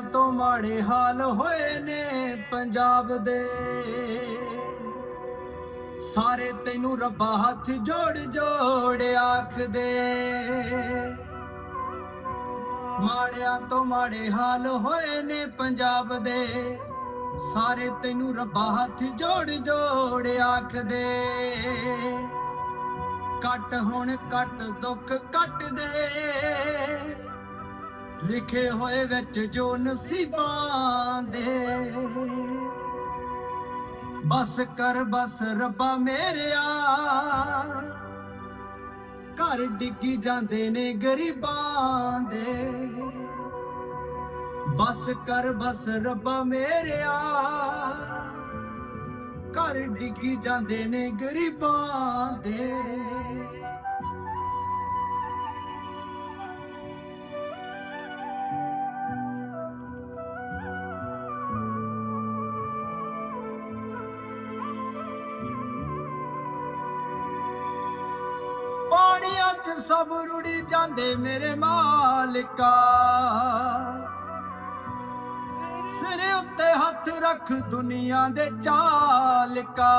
ਤੋਂ ਮਾੜੇ ਹਾਲ ਹੋਏ ਨੇ ਪੰਜਾਬ ਦੇ। ਸਾਰੇ ਤੈਨੂੰ ਰੱਬਾ ਹੱਥ ਜੋੜ ਜੋੜ ਆਖਦੇ। ਮਾੜਿਆਂ ਤੋਂ ਮਾੜੇ ਹਾਲ ਹੋਏ ਨੇ ਪੰਜਾਬ ਦੇ। ਸਾਰੇ ਤੈਨੂੰ ਰੱਬਾ ਹੱਥ ਜੋੜ ਜੋੜ ਆਖਦੇ। ਕੱਟ ਹੁਣ ਕੱਟ, ਦੁੱਖ ਕੱਟ ਦੇ ਲਿਖੇ ਹੋਏ ਵਿੱਚ ਜੋ ਨਸੀਬਾਂ ਦੇ। ਬਸ ਕਰ, ਬਸ ਰੱਬਾ ਮੇਰਿਆ। ਘਰ ਡਿੱਗੀ ਜਾਂਦੇ ਨੇ ਗਰੀਬਾਂ ਦੇ। ਬਸ ਕਰ, ਬਸ ਰੱਬਾ ਮੇਰਿਆ। ਘਰ ਡਿੱਗੀ ਜਾਂਦੇ ਨੇ ਗਰੀਬਾਂ ਦੇ। ਪਾਣੀਆਂ 'ਚ ਸਭ ਰੁੜੀ ਜਾਂਦੇ ਮੇਰੇ ਮਾਲਕਾ। ਸਿਰ ਉੱਤੇ ਹੱਥ ਰੱਖ ਦੁਨੀਆ ਦੇ ਚਾਲਕਾ।